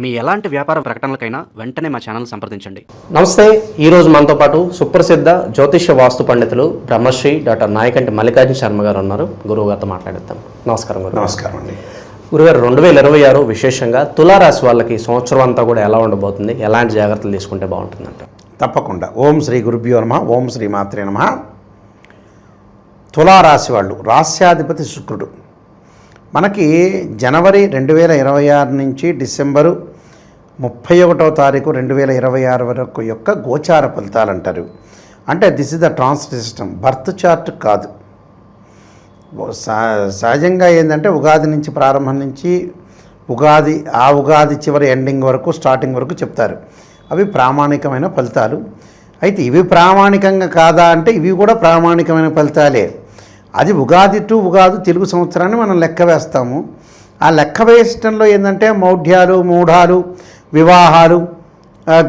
మీ ఎలాంటి వ్యాపార ప్రకటనలకైనా వెంటనే మా ఛానల్ సంప్రదించండి. నమస్తే ఈరోజు మనతో పాటు సుప్రసిద్ధ జ్యోతిష్య వాస్తు పండితులు బ్రహ్మశ్రీ డాక్టర్ నాయకంటి మల్లికార్జున శర్మ గారు ఉన్నారు. గురువు గారితో మాట్లాడిద్దాం. నమస్కారం గురు నమస్కారం అండి. గురుగారు రెండు వేల ఇరవై ఆరు విశేషంగా తులారాశి వాళ్ళకి సంవత్సరం అంతా కూడా ఎలా ఉండబోతుంది? ఎలాంటి జాగ్రత్తలు తీసుకుంటే బాగుంటుందంట? తప్పకుండా. ఓం శ్రీ గురుభ్యో నమ ఓం శ్రీ మాత్రే నమ. తులారాశి వాళ్ళు రాస్యాధిపతి శుక్రుడు. మనకి జనవరి రెండు వేల ఇరవై ఆరు నుంచి డిసెంబరు ముప్పై ఒకటో తారీఖు రెండు వేల ఇరవై ఆరు వరకు యొక్క గోచార ఫలితాలు అంటారు అంటే this is the trans system birth chart కాదు. సహజంగా ఏంటంటే ఉగాది నుంచి ప్రారంభం నుంచి ఉగాది ఆ ఉగాది చివరి ఎండింగ్ వరకు స్టార్టింగ్ వరకు చెప్తారు. అవి ప్రామాణికమైన ఫలితాలు. అయితే ఇవి ప్రామాణికంగా కాదా అంటే ఇవి కూడా ప్రామాణికమైన ఫలితాలే. అది ఉగాది టు ఉగాది తెలుగు సంవత్సరాన్ని మనం లెక్క వేస్తాము. ఆ లెక్క వేయటంలో ఏంటంటే మౌఢ్యాలు మూఢాలు వివాహాలు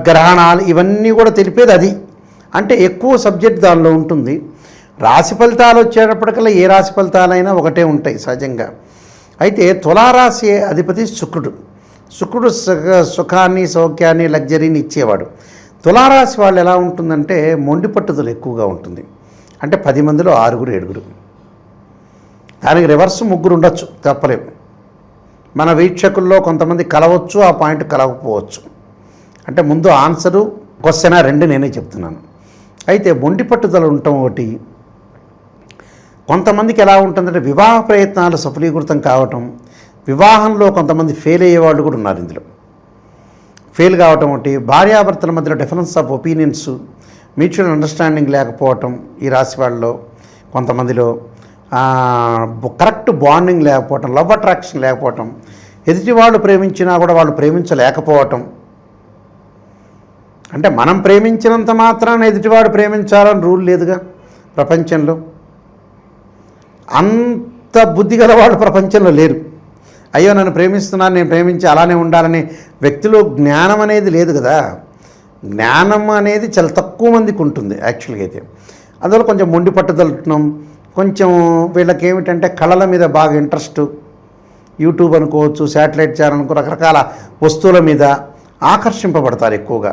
గ్రహణాలు ఇవన్నీ కూడా తెలిపేది అది. అంటే ఎక్కువ సబ్జెక్ట్ దానిలో ఉంటుంది. రాశి ఫలితాలు వచ్చేటప్పటికల్లా ఏ రాశి ఫలితాలైనా ఒకటే ఉంటాయి సహజంగా. అయితే తులారాశి అధిపతి శుక్రుడు. శుక్రుడు సుఖ సుఖాన్ని సౌఖ్యాన్ని లగ్జరీని ఇచ్చేవాడు. తులారాశి వాళ్ళు ఎలా ఉంటుందంటే మొండి పట్టుదల ఎక్కువగా ఉంటుంది. అంటే పది మందిలో ఆరుగురు ఏడుగురు. దానికి రివర్స్ ముగ్గురు ఉండొచ్చు తప్పలేము మన వీక్షకుల్లో కొంతమంది కలవచ్చు ఆ పాయింట్ కలవకపోవచ్చు. అంటే ముందు ఆన్సరు క్వశ్చన్ రెండు నేనే చెప్తున్నాను. అయితే మొండి పట్టుదల ఉండటం ఒకటి కొంతమందికి ఎలా ఉంటుందంటే వివాహ ప్రయత్నాలు సఫలీకృతం కావటం వివాహంలో కొంతమంది ఫెయిల్ అయ్యే వాళ్ళు కూడా ఉన్నారు ఇందులో. ఫెయిల్ కావటం ఒకటి భార్యాభర్తల మధ్యలో difference of opinions mutual understanding లేకపోవటం ఈ రాశి వాళ్ళలో కొంతమందిలో. కరెక్ట్ బాండింగ్ లేకపోవటం లవ్ అట్రాక్షన్ లేకపోవటం ఎదుటి వాళ్ళు ప్రేమించినా కూడా వాళ్ళు ప్రేమించలేకపోవటం. అంటే మనం ప్రేమించినంత మాత్రాన ఎదుటివాడు ప్రేమించాలని రూల్ లేదుగా ప్రపంచంలో. అంత బుద్ధి వాళ్ళు ప్రపంచంలో లేరు అయ్యో నన్ను ప్రేమిస్తున్నాను నేను ప్రేమించి అలానే ఉండాలని వ్యక్తిలో జ్ఞానం అనేది లేదు కదా. జ్ఞానం అనేది చాలా తక్కువ మందికి ఉంటుంది యాక్చువల్గా అయితే. అందువల్ల కొంచెం మొండి పట్టుదలటం కొంచెం వీళ్ళకి ఏమిటంటే కళల మీద బాగా ఇంట్రెస్ట్. యూట్యూబ్ అనుకోవచ్చు శాటిలైట్ ఛానల్ అనుకో రకరకాల వస్తువుల మీద ఆకర్షింపబడతారు ఎక్కువగా.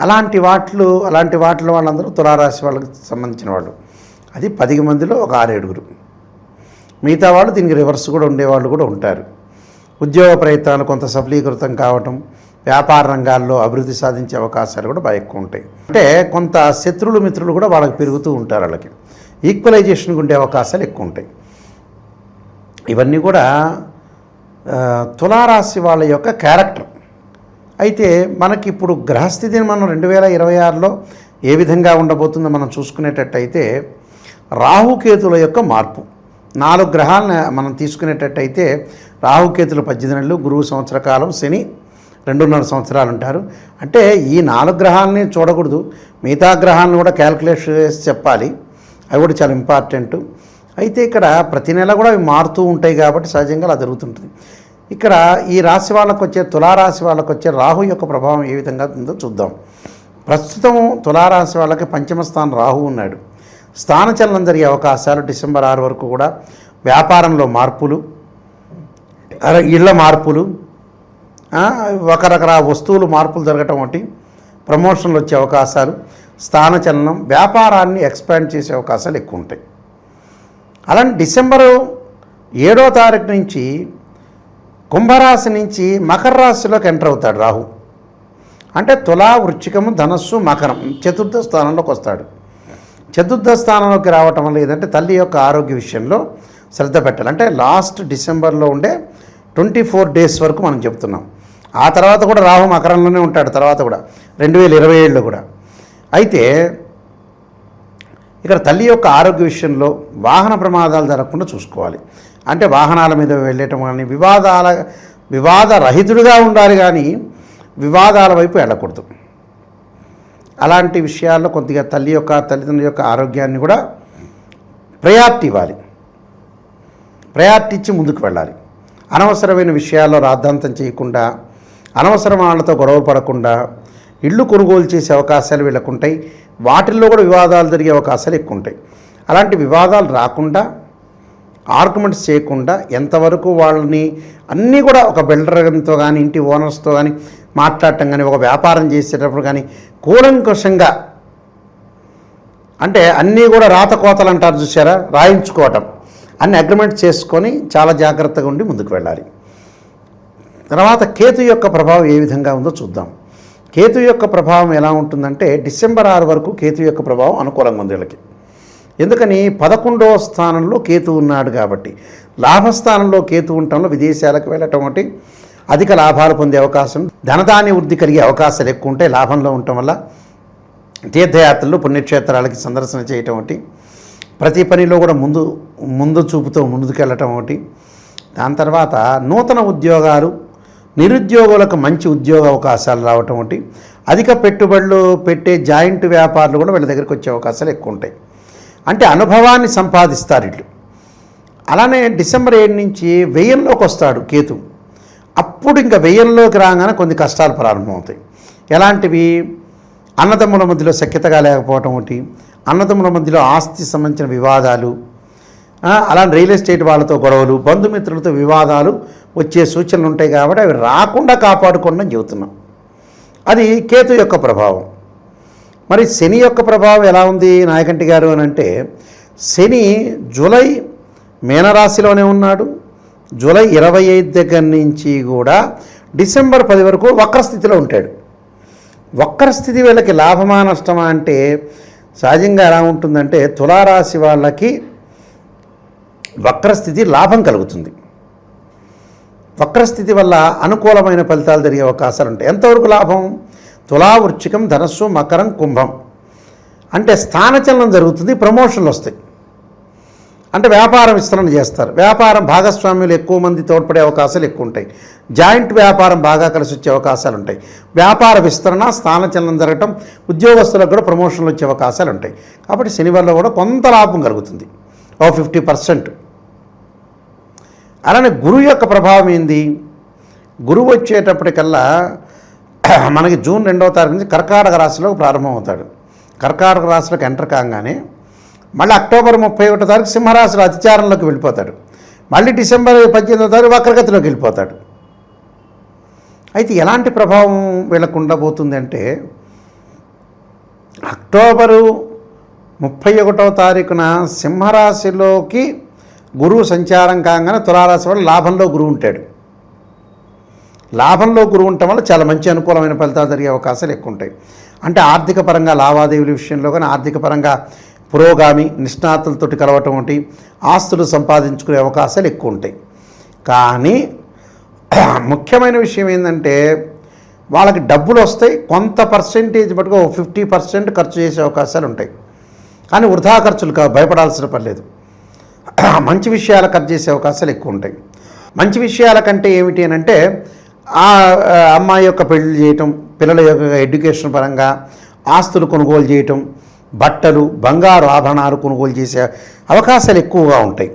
అలాంటి వాటిలు అలాంటి వాటిలో వాళ్ళందరూ తులారాశి వాళ్ళకి సంబంధించిన వాళ్ళు. అది పది మందిలో ఒక ఆరేడుగురు. మిగతా వాళ్ళు దీనికి రివర్స్ కూడా ఉండేవాళ్ళు కూడా ఉంటారు. ఉద్యోగ ప్రయత్నాలు కొంత సఫలీకృతం కావటం వ్యాపార రంగాల్లో అభివృద్ధి సాధించే అవకాశాలు కూడా బాగా ఎక్కువ ఉంటాయి. అంటే కొంత శత్రువులు మిత్రులు కూడా వాళ్ళకి పెరుగుతూ ఉంటారు వాళ్ళకి. ఈక్వలైజేషన్కి ఉండే అవకాశాలు ఎక్కువ ఉంటాయి. ఇవన్నీ కూడా తులారాశి వాళ్ళ యొక్క క్యారెక్టర్. అయితే మనకి ఇప్పుడు గ్రహస్థితిని మనం రెండు వేల ఇరవై ఆరులో ఏ విధంగా ఉండబోతుందో మనం చూసుకునేటట్టయితే రాహుకేతుల యొక్క మార్పు. నాలుగు గ్రహాలను మనం తీసుకునేటట్టయితే రాహుకేతులు పద్దెనిమిది నెలలు గురువు సంవత్సర కాలం శని రెండున్నర సంవత్సరాలు ఉంటారు. అంటే ఈ నాలుగు గ్రహాలని చూడకూడదు. మిగతా గ్రహాలను కూడా క్యాల్కులేషన్ చేసి చెప్పాలి. అవి కూడా చాలా ఇంపార్టెంట్. అయితే ఇక్కడ ప్రతి నెల కూడా అవి మారుతూ ఉంటాయి కాబట్టి సహజంగా అలా జరుగుతుంటుంది. ఇక్కడ ఈ రాశి వాళ్ళకు వచ్చే తులారాశి వాళ్ళకు వచ్చే రాహు యొక్క ప్రభావం ఏ విధంగా ఉందో చూద్దాం. ప్రస్తుతం తులారాశి వాళ్ళకి పంచమ స్థానం రాహు ఉన్నాడు. స్థానచలనం జరిగే అవకాశాలు డిసెంబర్ ఆరు వరకు కూడా వ్యాపారంలో మార్పులు ఇళ్ళ మార్పులు రకరకాల వస్తువులు మార్పులు జరగటం వంటి ప్రమోషన్లు వచ్చే అవకాశాలు. స్థానచలనం వ్యాపారాన్ని ఎక్స్పాండ్ చేసే అవకాశాలు ఎక్కువ ఉంటాయి అలాంటి డిసెంబరు ఏడో తారీఖు నుంచి కుంభరాశి నుంచి మకర రాశిలోకి ఎంటర్ అవుతాడు రాహు. అంటే తులా వృచ్చికము ధనస్సు మకరం చతుర్థ స్థానంలోకి వస్తాడు. చతుర్థ స్థానంలోకి రావటం వల్ల ఏంటంటే తల్లి యొక్క ఆరోగ్య విషయంలో శ్రద్ధ పెట్టాలి. అంటే లాస్ట్ డిసెంబర్లో ఉండే ట్వంటీ ఫోర్ డేస్ వరకు మనం చెప్తున్నాం. ఆ తర్వాత కూడా రాహు మకరంలోనే ఉంటాడు తర్వాత కూడా. రెండు వేల ఇరవై ఏడులో కూడా. అయితే ఇక్కడ తల్లి యొక్క ఆరోగ్య విషయంలో వాహన ప్రమాదాలు జరగకుండా చూసుకోవాలి. అంటే వాహనాల మీద వెళ్ళటం కానీ వివాదాల వివాద రహితుడిగా ఉండాలి కానీ వివాదాల వైపు వెళ్ళకూడదు. అలాంటి విషయాల్లో కొద్దిగా తల్లి యొక్క తల్లిదండ్రుల యొక్క ఆరోగ్యాన్ని కూడా ప్రయారిటీ ఇవ్వాలి. ప్రయారిటీ ఇచ్చి ముందుకు వెళ్ళాలి. అనవసరమైన విషయాల్లో రాద్ధాంతం చేయకుండా అనవసరం వాళ్ళతో గొడవ పడకుండా ఇళ్ళు కొనుగోలు చేసే అవకాశాలు వీళ్ళకుంటాయి. వాటిల్లో కూడా వివాదాలు జరిగే అవకాశాలు ఎక్కువ ఉంటాయి అలాంటి వివాదాలు రాకుండా ఆర్గ్యుమెంట్స్ చేయకుండా ఎంతవరకు వాళ్ళని అన్నీ కూడా ఒక బిల్డర్తో కానీ ఇంటి ఓనర్స్తో కానీ మాట్లాడటం కానీ ఒక వ్యాపారం చేసేటప్పుడు కానీ కూలంకుషంగా అంటే అన్నీ కూడా రాత కోతలు అంటారు చూసారా రాయించుకోవటం. అన్ని అగ్రిమెంట్ చేసుకొని చాలా జాగ్రత్తగా ఉండి ముందుకు వెళ్ళాలి. తర్వాత కేతు యొక్క ప్రభావం ఏ విధంగా ఉందో చూద్దాం. కేతు యొక్క ప్రభావం ఎలా ఉంటుందంటే డిసెంబర్ ఆరు వరకు కేతు యొక్క ప్రభావం అనుకూలంగా ఉంది వీళ్ళకి. ఎందుకని? పదకొండవ స్థానంలో కేతు ఉన్నాడు కాబట్టి. లాభస్థానంలో కేతు ఉండటంలో విదేశాలకు వెళ్ళటం ఒకటి అధిక లాభాలు పొందే అవకాశం ధనధాన్య వృద్ధి కలిగే అవకాశాలు ఎక్కువ ఉంటాయి లాభంలో ఉండటం వల్ల తీర్థయాత్రలు పుణ్యక్షేత్రాలకి సందర్శన చేయటం ఒకటి ప్రతి పనిలో కూడా ముందు ముందు చూపుతో ముందుకెళ్ళటం ఒకటి. దాని తర్వాత నూతన ఉద్యోగాలు నిరుద్యోగులకు మంచి ఉద్యోగ అవకాశాలు రావటం ఒకటి. అధిక పెట్టుబడులు పెట్టే జాయింట్ వ్యాపారులు కూడా వీళ్ళ దగ్గరికి వచ్చే అవకాశాలు ఎక్కువ ఉంటాయి. అంటే అనుభవాన్ని సంపాదిస్తారు వీళ్ళు. అలానే డిసెంబర్ ఏడు నుంచి వెయ్యంలోకి వస్తాడు కేతు. అప్పుడు ఇంకా వెయ్యంలోకి రాగానే కొన్ని కష్టాలు ప్రారంభమవుతాయి. ఎలాంటివి? అన్నదమ్ముల మధ్యలో సఖ్యతగా లేకపోవటం ఒకటి. అన్నదమ్ముల మధ్యలో ఆస్తి సంబంధించిన వివాదాలు అలాంటి రియల్ ఎస్టేట్ వాళ్ళతో గొడవలు బంధుమిత్రులతో వివాదాలు వచ్చే సూచనలు ఉంటాయి కాబట్టి అవి రాకుండా కాపాడుకోండి అని చెబుతున్నాం. అది కేతు యొక్క ప్రభావం. మరి శని యొక్క ప్రభావం ఎలా ఉంది నాయకంటి గారు అని అంటే శని జూలై మీనరాశిలోనే ఉన్నాడు. జూలై ఇరవై ఐదు దగ్గర నుంచి కూడా డిసెంబర్ పది వరకు వక్రస్థితిలో ఉంటాడు. వక్రస్థితి వీళ్ళకి లాభమా నష్టమా అంటే సహజంగా ఎలా ఉంటుందంటే తులారాశి వాళ్ళకి వక్రస్థితి లాభం కలుగుతుంది. వక్రస్థితి వల్ల అనుకూలమైన ఫలితాలు జరిగే అవకాశాలు ఉంటాయి. ఎంతవరకు లాభం? తులా వృచ్చికం ధనస్సు మకరం కుంభం. అంటే స్థానచలనం జరుగుతుంది ప్రమోషన్లు వస్తాయి. అంటే వ్యాపార విస్తరణ చేస్తారు. వ్యాపారం భాగస్వామ్యులు ఎక్కువ మంది తోడ్పడే అవకాశాలు ఎక్కువ ఉంటాయి. జాయింట్ వ్యాపారం బాగా కలిసి వచ్చే అవకాశాలు ఉంటాయి. వ్యాపార విస్తరణ స్థానచలనం జరగటం ఉద్యోగస్తులకు కూడా ప్రమోషన్లు వచ్చే అవకాశాలు ఉంటాయి. కాబట్టి శనివారంలో కూడా కొంత లాభం కలుగుతుంది. ఓ ఫిఫ్టీ పర్సెంట్. అలానే గురువు యొక్క ప్రభావం ఏంది? గురువు వచ్చేటప్పటికల్లా మనకి జూన్ రెండవ తారీఖు నుంచి కర్కాటక రాశిలో ప్రారంభమవుతాడు. కర్కాటక రాశిలోకి ఎంటర్ కాగానే మళ్ళీ అక్టోబర్ ముప్పై ఒకటో తారీఖు సింహరాశిలో అతిచారంలోకి వెళ్ళిపోతాడు. మళ్ళీ డిసెంబర్ పద్దెనిమిదో తారీఖు వక్రగతిలోకి వెళ్ళిపోతాడు. అయితే ఎలాంటి ప్రభావం వీళ్ళకు ఉండబోతుంది అంటే అక్టోబరు ముప్పై ఒకటవ తారీఖున సింహరాశిలోకి గురువు సంచారం కాగానే తులారాశి వల్ల లాభంలో గురువు ఉంటాడు. లాభంలో గురువు ఉండటం వల్ల చాలా మంచి అనుకూలమైన ఫలితాలు జరిగే అవకాశాలు ఎక్కువ ఉంటాయి. అంటే ఆర్థిక పరంగా లావాదేవీల విషయంలో కానీ ఆర్థిక పరంగా పురోగామి నిష్ణాతులతోటి కలవటం వంటి ఆస్తులు సంపాదించుకునే అవకాశాలు ఎక్కువ ఉంటాయి. కానీ ముఖ్యమైన విషయం ఏంటంటే వాళ్ళకి డబ్బులు వస్తాయి. కొంత పర్సెంటేజ్ మటుకు ఫిఫ్టీ పర్సెంట్ ఖర్చు చేసే అవకాశాలు ఉంటాయి. కానీ వృధా ఖర్చులు భయపడాల్సిన భయపడాల్సిన పర్లేదు మంచి విషయాలు ఖర్చు చేసే అవకాశాలు ఎక్కువ ఉంటాయి. మంచి విషయాల కంటే ఏమిటి అని అంటే ఆ అమ్మాయి యొక్క పెళ్ళి చేయటం పిల్లల యొక్క ఎడ్యుకేషన్ పరంగా ఆస్తులు కొనుగోలు చేయటం బట్టలు బంగారు ఆభరణాలు కొనుగోలు చేసే అవకాశాలు ఎక్కువగా ఉంటాయి.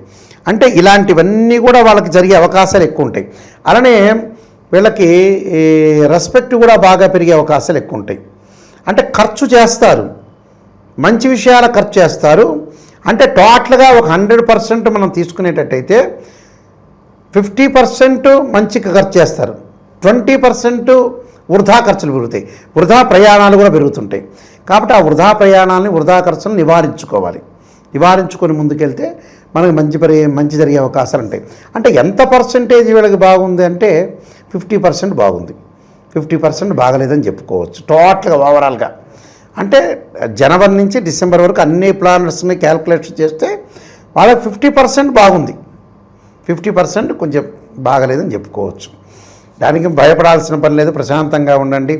అంటే ఇలాంటివన్నీ కూడా వాళ్ళకి జరిగే అవకాశాలు ఎక్కువ ఉంటాయి. అలానే వీళ్ళకి రెస్పెక్ట్ కూడా బాగా పెరిగే అవకాశాలు ఎక్కువ ఉంటాయి. అంటే ఖర్చు చేస్తారు. మంచి విషయాల ఖర్చు చేస్తారు. అంటే టోటల్గా ఒక హండ్రెడ్ పర్సెంట్ మనం తీసుకునేటట్టయితే ఫిఫ్టీ పర్సెంట్ మంచికి ఖర్చు చేస్తారు. ట్వంటీ పర్సెంట్ వృధా ఖర్చులు పెరుగుతాయి. వృధా ప్రయాణాలు కూడా పెరుగుతుంటాయి. కాబట్టి ఆ వృధా ప్రయాణాలని వృధా ఖర్చులను నివారించుకోవాలి. నివారించుకొని ముందుకెళ్తే మనకి మంచి పరి మంచి జరిగే అవకాశాలు ఉంటాయి. అంటే ఎంత పర్సెంటేజ్ వీళ్ళకి బాగుంది అంటే ఫిఫ్టీ పర్సెంట్ బాగుంది. ఫిఫ్టీ పర్సెంట్ బాగలేదని చెప్పుకోవచ్చు. టోటల్గా ఓవరాల్గా. అంటే జనవరి నుంచి డిసెంబర్ వరకు అన్ని ప్లానర్స్ని క్యాల్కులేట్ చేస్తే వాళ్ళకి ఫిఫ్టీ పర్సెంట్ బాగుంది. ఫిఫ్టీ పర్సెంట్ కొంచెం బాగలేదని చెప్పుకోవచ్చు. దానికి భయపడాల్సిన పని లేదు. ప్రశాంతంగా ఉండండి.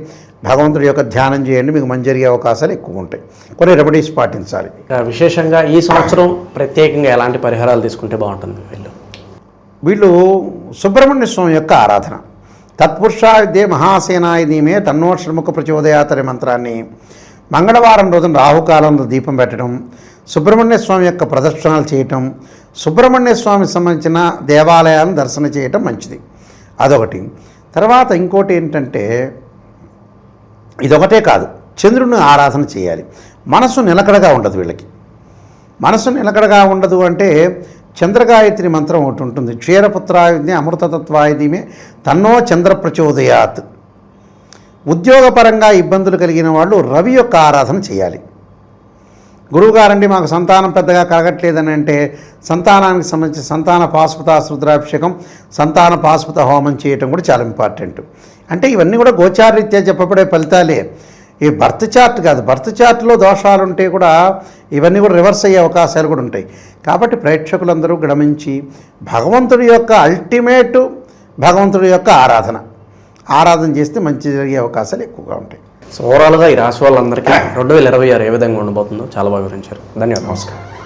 భగవంతుడి యొక్క ధ్యానం చేయండి. మీకు మంచి జరిగే అవకాశాలు ఎక్కువ ఉంటాయి. కొన్ని రెమెడీస్ పాటించాలి. విశేషంగా ఈ సంవత్సరం ప్రత్యేకంగా ఎలాంటి పరిహారాలు తీసుకుంటే బాగుంటుంది వీళ్ళు? వీళ్ళు సుబ్రహ్మణ్య స్వామి యొక్క ఆరాధన. తత్పురుషాయుధే మహాసేనాయ దీమే తన్నో షణ్ముఖ ప్రచోదయాతరి మంత్రాన్ని మంగళవారం రోజున రాహుకాలంలో దీపం పెట్టడం సుబ్రహ్మణ్య స్వామి యొక్క ప్రదర్శనలు చేయటం సుబ్రహ్మణ్య స్వామికి సంబంధించిన దేవాలయాలను దర్శన చేయటం మంచిది. అదొకటి. తర్వాత ఇంకోటి ఏంటంటే ఇదొకటే కాదు. చంద్రుని ఆరాధన చేయాలి. మనసు నిలకడగా ఉండదు వీళ్ళకి. మనసు నిలకడగా ఉండదు అంటే చంద్రగాయత్రి మంత్రం ఒకటి ఉంటుంది. క్షీరపుత్రాయుధి అమృతతత్వాయుధిమే తన్నో చంద్ర ప్రచోదయాత్. ఉద్యోగపరంగా ఇబ్బందులు కలిగిన వాళ్ళు రవి యొక్క ఆరాధన చేయాలి. గురువుగారండి మాకు సంతానం పెద్దగా కలగట్లేదని అంటే సంతానానికి సంబంధించి సంతాన పాశుపత రుద్రాభిషేకం సంతాన పాశుపత హోమం చేయటం కూడా చాలా ఇంపార్టెంట్. అంటే ఇవన్నీ కూడా గోచారరీత్యా చెప్పబడే ఫలితాలే. ఈ బర్త్ చార్ట్ కాదు బర్త్ చార్ట్లో దోషాలు ఉంటే కూడా ఇవన్నీ కూడా రివర్స్ అయ్యే అవకాశాలు కూడా ఉంటాయి. కాబట్టి ప్రేక్షకులందరూ గమనించి భగవంతుడి యొక్క అల్టిమేట్ భగవంతుడి యొక్క ఆరాధన. ఆరాధన చేస్తే మంచి జరిగే అవకాశాలు ఎక్కువగా ఉంటాయి. సో ఓవరాల్గా ఈ రాశి వాళ్ళందరికీ రెండు వేల ఇరవై ఆరు ఏ విధంగా ఉండబోతుందో చాలా బాగా వివరించారు. ధన్యవాదాలు. నమస్కారం.